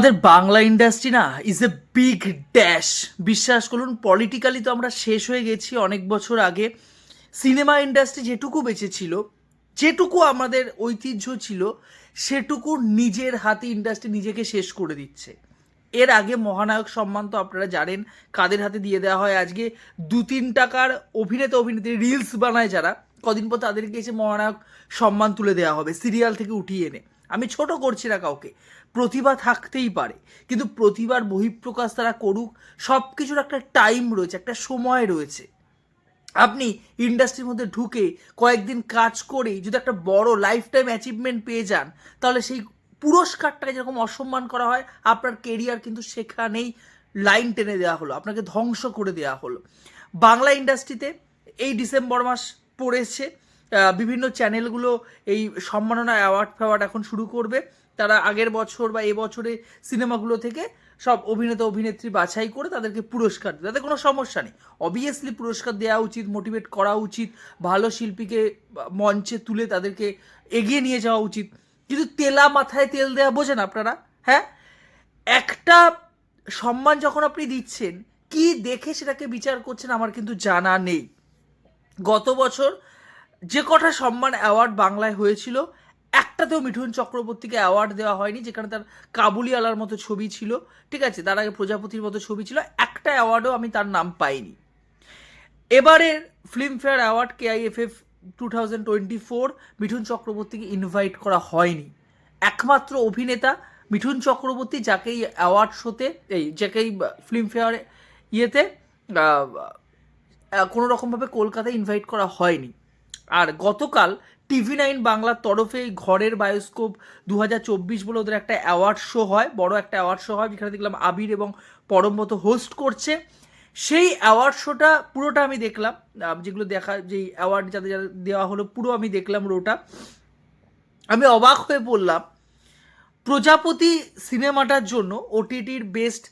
আমাদের বাংলা ইন্ডাস্ট্রি না is a big dash বিশ্বাস করুন পলিটিক্যালি তো আমরা শেষ হয়ে গেছি অনেক বছর আগে। সিনেমা ইন্ডাস্ট্রি যেটুকু বেঁচে ছিল, যেটুকু আমাদের ঐতিহ্য ছিল, সেটুকু নিজের হাতে ইন্ডাস্ট্রি নিজেকে শেষ করে দিচ্ছে। এর আগে মহানায়ক সম্মান তো আপনারা জানেন, কাদের হাতে দিয়ে দেওয়া হয় আজকে? দু তিন টাকার অভিনেতা, অভিনেত্রী রিলস বানায় যারা, কদিন পর তাদেরকে এসে মহানায়ক সম্মান তুলে দেওয়া হবে সিরিয়াল থেকে উঠিয়ে এনে। আমি ছোট করছি না কাউকে। প্রতিভা থাকতেই পারে, কিন্তু প্রতিভার বহিঃপ্রকাশ তারা করুক সব কিছুর একটা টাইম রয়েছে, একটা সময় রয়েছে। আপনি ইন্ডাস্ট্রির মধ্যে ঢুকে কয়েকদিন কাজ করে যদি একটা বড় লাইফ টাইম অ্যাচিভমেন্ট পেয়ে যান, তাহলে সেই পুরস্কারটাকে যেরকম অসম্মান করা হয়, আপনার কেরিয়ার কিন্তু সেখানেই লাইন টেনে দেওয়া হলো, আপনাকে ধ্বংস করে দেওয়া হলো। বাংলা ইন্ডাস্ট্রিতে এই ডিসেম্বর মাস পড়েছে বিভিন্ন চ্যানেলগুলো এই সম্মাননা অ্যাওয়ার্ড ফ্যাওয়ার্ড এখন শুরু করবে। তারা আগের বছর বা এবছরে সিনেমাগুলো থেকে সব অভিনেতা, অভিনেত্রী বাছাই করে তাদেরকে পুরস্কার দেয়। তাতে কোনো সমস্যা নেই। অবভিয়াসলি পুরস্কার দেওয়া উচিত মোটিভেট করা উচিত, ভালো শিল্পীকে মঞ্চে তুলে তাদেরকে এগিয়ে নিয়ে যাওয়া উচিত। কিন্তু তেলা মাথায় তেল দেওয়া বোঝেন আপনারা? হ্যাঁ? একটা সম্মান যখন আপনি দিচ্ছেন, কি দেখে সেটাকে বিচার করছেন আমার কিন্তু জানা নেই। গত বছর যে কটা সম্মান অ্যাওয়ার্ড বাংলায় হয়েছিল, একটাতেও মিঠুন চক্রবর্তীকে অ্যাওয়ার্ড দেওয়া হয়নি, যেখানে তার কাবুলিওয়ালার মতো ছবি ছিল, ঠিক আছে? তার আগে প্রজাপতির মতো ছবি ছিল, একটা অ্যাওয়ার্ডও আমি তার নাম পাইনি। এবারের Filmfare award KIFF two thousand twenty four Mithun চক্রবর্তীকে ইনভাইট করা হয়নি। একমাত্র অভিনেতা মিঠুন চক্রবর্তী যাকে এই অ্যাওয়ার্ড শোতে, এই যাকে এই ফিল্মফেয়ার ইয়েতে কোনো রকমভাবে কলকাতায় ইনভাইট করা হয়নি। আর গতকাল টিভি নাইন বাংলার তরফে ঘরের বায়োস্কোপ দু হাজার চব্বিশ বলে ওদের একটা অ্যাওয়ার্ড শো হয়, বড় একটা অ্যাওয়ার্ড শো হয়, যেখানে দেখলাম আবির এবং পরমত হোস্ট করছে। সেই অ্যাওয়ার্ড শোটা পুরোটা আমি দেখলাম যেগুলো দেখা, যেই অ্যাওয়ার্ড যাদের যাদের দেওয়া হলো, পুরো আমি দেখলাম রোটা। আমি অবাক হয়ে পড়লাম প্রজাপতি সিনেমাটার জন্য ওটিটির বেস্ট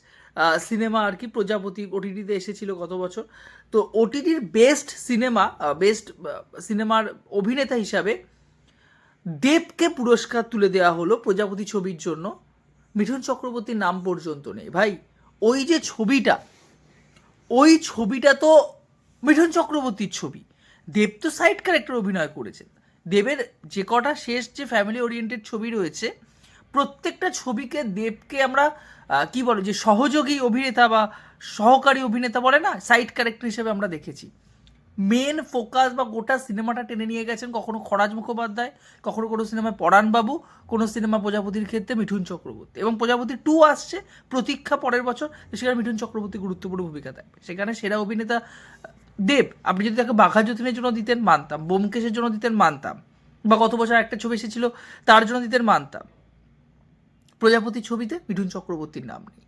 সিনেমা আর কি প্রজাপতি ওটিটিতে এসেছিল গত বছর। তো ওটিটির বেস্ট সিনেমা বেস্ট সিনেমার অভিনেতা হিসাবে দেবকে পুরস্কার তুলে দেওয়া হলো প্রজাপতি ছবির জন্য। মিঠুন চক্রবর্তীর নাম পর্যন্ত নেই। ভাই, ওই যে ছবিটা, ওই ছবিটা তো মিঠুন চক্রবর্তীর ছবি। দেব তো সাইড ক্যারেক্টার অভিনয় করেছেন। দেবের যে কটা শেষ যে ফ্যামিলি ওরিয়েন্টেড ছবি রয়েছে প্রত্যেকটা ছবিকে দেবকে আমরা কি বলে, যে সহযোগী অভিনেতা বা সহকারী অভিনেতা বলে না সাইড ক্যারেক্টার হিসেবে আমরা দেখেছি। মেন ফোকাস বা গোটা সিনেমাটা টেনে নিয়ে গেছেন কখনো খরাজ মুখোপাধ্যায়, কখনো কোনো সিনেমায় পরাণবাবু কোনো সিনেমা প্রজাপতির ক্ষেত্রে মিঠুন চক্রবর্তী। এবং প্রজাপতি টু আসছে, প্রতীক্ষা পরের বছর সেখানে মিঠুন চক্রবর্তী গুরুত্বপূর্ণ ভূমিকা থাকবে। সেখানে সেরা অভিনেতা, দেব, আপনি যদি তাকে বাঘা যতীনের জন্য দিতেন মানতাম, বোমকেশের জন্য দিতেন মানতাম, বা গত বছর একটা ছবি এসেছিল, তার জন্য দিতেন মানতাম। প্রজাপতি ছবিতে মিঠুন চক্রবর্তীর নাম নেই।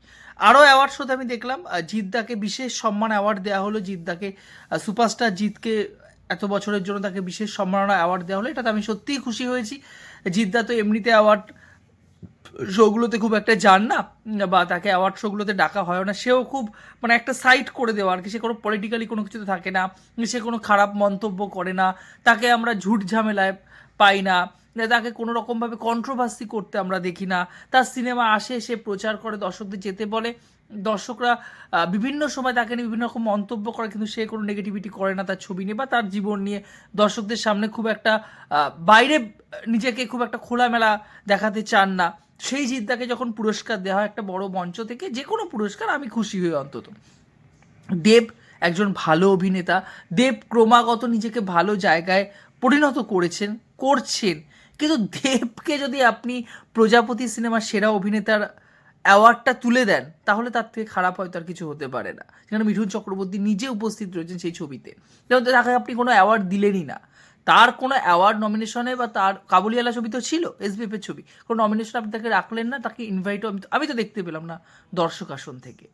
আরও অ্যাওয়ার্ড শোতে আমি দেখলাম জিদ্দাকে বিশেষ সম্মান অ্যাওয়ার্ড দেওয়া হলো জিদ্দাকে সুপারস্টার জিতকে এত বছরের জন্য তাকে বিশেষ সম্মাননা অ্যাওয়ার্ড দেওয়া হলো, এটাতে আমি সত্যিই খুশি হয়েছি। জিদ্দা তো এমনিতে অ্যাওয়ার্ড শোগুলোতে খুব একটা যান না, বা তাকে অ্যাওয়ার্ড শোগুলোতে ডাকা হয় না। সেও খুব মানে একটা সাইট করে দেওয়া আর কি। সে কোনো পলিটিক্যালি কোনো কিছুতে থাকে না, সে কোনো খারাপ মন্তব্য করে না। তাকে আমরা ঝুট ঝামেলায় পাই না। না তাকে কোনো রকমভাবে কন্ট্রোভার্সি করতে আমরা দেখি না। তার সিনেমা আসে, সে প্রচার করে, দর্শকদের যেতে বলে। দর্শকরা বিভিন্ন সময় তাকে নিয়ে বিভিন্ন রকম মন্তব্য করে, কিন্তু সে কোনো নেগেটিভিটি করে না তার ছবি নিয়ে বা তার জীবন নিয়ে। দর্শকদের সামনে খুব একটা বাইরে নিজেকে খুব একটা খোলামেলা দেখাতে চান না। সেই জিদ্দাকে যখন পুরস্কার দেওয়া হয় একটা বড় মঞ্চ থেকে যে কোনো পুরস্কার আমি খুশি হই অন্তত। দেব একজন ভালো অভিনেতা। দেব ক্রমাগত নিজেকে ভালো জায়গায় পরিণত করেছেন, করছেন। কিন্তু দেবকে যদি আপনি প্রজাপতি সিনেমার সেরা অভিনেতার অ্যাওয়ার্ডটা তুলে দেন, তাহলে তার থেকে খারাপ হয়তো আর কিছু হতে পারে না। সেখানে মিঠুন চক্রবর্তী নিজে উপস্থিত রয়েছেন সেই ছবিতে। যেমন তাকে আপনি কোনো অ্যাওয়ার্ড দিলেনই না। তার কোনো অ্যাওয়ার্ড নমিনেশনে বা তার কাবুলিওয়ালা ছবি তো ছিল এসবিএফ এর ছবি। কোনো নমিনেশন আপনি তাকে রাখলেন না, তাকে ইনভাইটও আমি তো আমি তো দেখতে পেলাম না দর্শক আসন থেকে।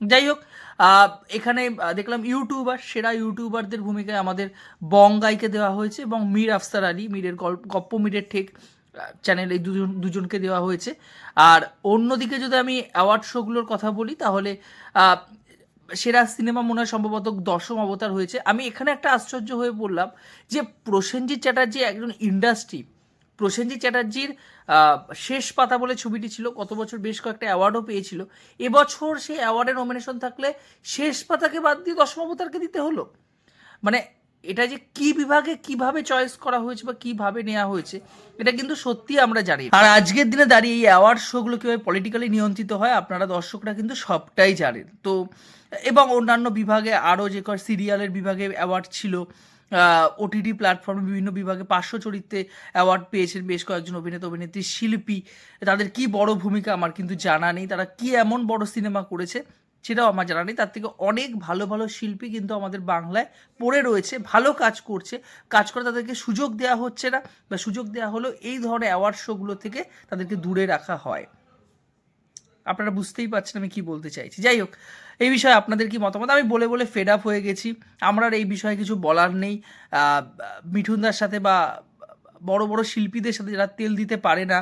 যাই হোক এখানে দেখলাম ইউটিউবার সেরা ইউটিউবারদের ভূমিকায় আমাদের বঙ্গাইকে দেওয়া হয়েছে এবং মীর আফসার আলী, মীরের গল্প, গপ্প, মীরের ঠেক চ্যানেল এই দুজন, দুজনকে দেওয়া হয়েছে। আর অন্যদিকে যদি আমি অ্যাওয়ার্ড শোগুলোর কথা বলি, তাহলে সেরা সিনেমা মনে হয় সম্ভবত দশম অবতার হয়েছে। আমি এখানে একটা আশ্চর্য হয়ে পড়লাম যে প্রসেনজিৎ চ্যাটার্জি একজন ইন্ডাস্ট্রি প্রসেনজিৎ চ্যাটার্জির শেষ পাতা বলে ছবিটি ছিল গত বছর বেশ কয়েকটা অ্যাওয়ার্ডও পেয়েছিল। এবছর সেই অ্যাওয়ার্ডে নমিনেশন থাকলে শেষ পাতাকে বাদ দিয়ে দশম অবতারকে দিতে হলো। মানে এটা যে কি বিভাগে কীভাবে চয়েস করা হয়েছে বা কীভাবে নেওয়া হয়েছে, এটা কিন্তু সত্যি আমরা জানি আর আজকের দিনে দাঁড়িয়ে এই অ্যাওয়ার্ড শোগুলো কীভাবে পলিটিক্যালি নিয়ন্ত্রিত হয়, আপনারা দর্শকরা কিন্তু সবটাই জানেন। তো এবং অন্যান্য বিভাগে আরও যে কয় সিরিয়ালের বিভাগে অ্যাওয়ার্ড ছিল ওটিটি প্ল্যাটফর্মে বিভিন্ন বিভাগে পার্শ্ব চরিত্রে অ্যাওয়ার্ড পেয়েছেন বেশ কয়েকজন অভিনেতা অভিনেত্রী, শিল্পী। তাদের কি বড় ভূমিকা আমার কিন্তু জানা নেই। তারা কি এমন বড় সিনেমা করেছে সেটাও আমার জানা নেই। তার থেকে অনেক ভালো ভালো শিল্পী কিন্তু আমাদের বাংলায় পড়ে রয়েছে, ভালো কাজ করছে। কাজ করে তাদেরকে সুযোগ দেওয়া হচ্ছে না বা সুযোগ দেওয়া হলেও এই ধরনের অ্যাওয়ার্ড শোগুলো থেকে তাদেরকে দূরে রাখা হয়। আপনারা বুঝতেই পারছেন আমি কি বলতে চাইছি। যাই হোক, এই বিষয়ে আপনাদের কি মতামত? আমি বলে বলে ফেড আপ হয়ে গেছি। আমার আর এই বিষয়ে কিছু বলার নেই। মিঠুনদার সাথে বা বড় বড় শিল্পীদের সাথে যারা তেল দিতে পারে না,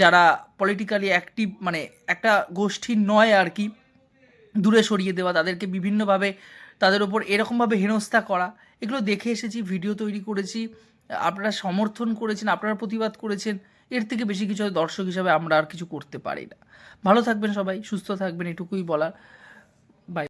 যারা পলিটিক্যালি অ্যাক্টিভ মানে একটা গোষ্ঠীর নয় আর কি, দূরে সরিয়ে দেওয়া, তাদেরকে বিভিন্নভাবে তাদের ওপর এরকমভাবে হেনস্থা করা, এগুলো দেখে এসেছি ভিডিও তৈরি করেছি, আপনারা সমর্থন করেছেন, আপনারা প্রতিবাদ করেছেন। এর থেকে বেশি কিছু দর্শক হিসাবে আমরা আর কিছু করতে পারি না। ভালো থাকবেন সবাই, সুস্থ থাকবেন, এটুকুই বলার।